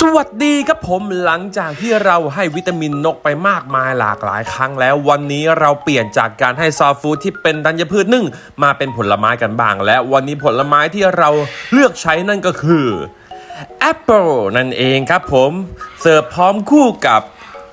สวัสดีครับผมหลังจากที่เราให้วิตามินนกไปมากมายหลากหลายครั้งแล้ววันนี้เราเปลี่ยนจากการให้ซอฟต์ฟู้ดที่เป็นธัญพืชนึ่งมาเป็นผลไม้กันบ้าง และวันนี้ผลไม้ที่เราเลือกใช้นั่นก็คือแอปเปิลนั่นเองครับผม เสิร์ฟพร้อมคู่กับ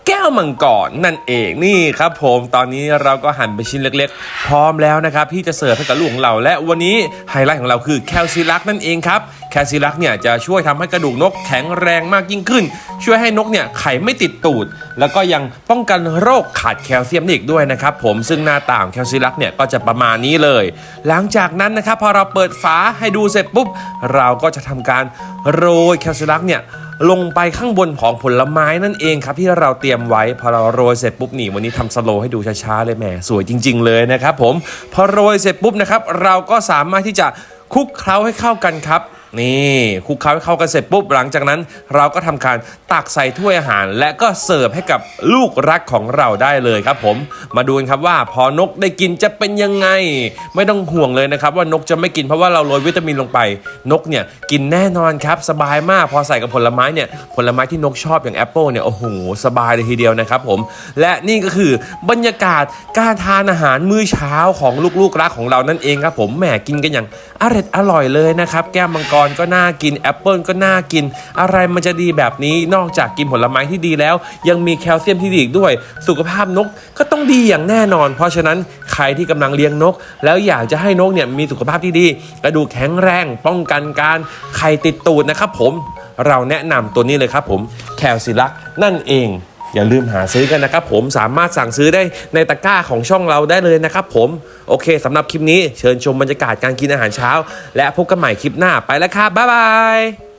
แก้วมังกรนั่นเองนี่ครับผมตอนนี้เราก็หั่นเป็นชิ้นเล็กๆ พร้อมแล้วนะครับที่จะเสิร์ฟให้กับลูกของเราและวันนี้ไฮไลท์ของเราคือแคลซิลักนั่นเองครับแคลซิลักเนี่ยจะช่วยทำให้กระดูกนกแข็งแรงมากยิ่งขึ้น ช่วยให้นกเนี่ยไข่ไม่ติดตูด แล้วก็ยังป้องกันโรคขาดแคลเซียมอีกด้วยนะครับผมซึ่งหน้าตางแคลซิลักเนี่ยก็จะประมาณนี้เลย หลังจากนั้นนะครับพอเราเปิดฝาให้ดูเสร็จปุ๊บเราก็จะทำการโรยแคลซิลักเนี่ย ลงไปข้างบนของผลไม้นั่นเองครับที่เราเตรียมไว้พอเราโรยเสร็จปุ๊บนี่วันนี้ทำสโลว์ให้ดูช้าๆเลยแหมสวยจริง ๆ เลยนะครับผมพอโรยเสร็จปุ๊บนะครับเราก็สามารถที่จะคลุกเคล้าให้เข้ากันครับ นี่คลุกเคล้าให้เข้ากันเสร็จปุ๊บหลังจากนั้น เราก็ทำการตักใส่ถ้วยอาหาร และก็เสิร์ฟให้กับลูกรักของเราได้เลยครับผมมาดูกันครับว่าพอนกได้กินจะเป็นยังไง ไม่ต้องห่วงเลยนะครับว่านกจะไม่กินเพราะว่าเราโรยวิตามินลงไป นกเนี่ยกินแน่นอนครับสบายมากพอใส่กับผลไม้เนี่ยผลไม้ที่นกชอบอย่างแอปเปิลเนี่ยโอ้โหสบายเลยทีเดียวนะครับผมและนี่ก็คือบรรยากาศการทานอาหารมื้อเช้าของลูกๆรักของเรานั่นเองครับผมแหมกินกันอย่างอร่อยอร่อยเลยนะครับแก้มมังกรก็น่ากินแอปเปิลก็น่ากิน อะไรมันจะดีแบบนี้นอกจากกินผลไม้ที่ดีแล้ว ยังมีแคลเซียมที่ดีอีกด้วย สุขภาพนกก็ต้องดีอย่างแน่นอน เพราะฉะนั้นใครที่กำลังเลี้ยงนก แล้วอยากจะให้นกเนี่ยมีสุขภาพที่ดีกระดูกแข็งแรงป้องกันการไข่ติดตูดนะครับผมเราแนะนำตัวนี้เลยครับผมแคลซิลักนั่นเอง อย่าลืมหาซื้อกันนะครับผมสามารถสั่งซื้อได้ในตะกร้าของช่องเราได้เลยนะครับผมโอเคสำหรับคลิปนี้เชิญชมบรรยากาศการกินอาหารเช้า และพบกันใหม่คลิปหน้าไปแล้วครับบ๊ายบาย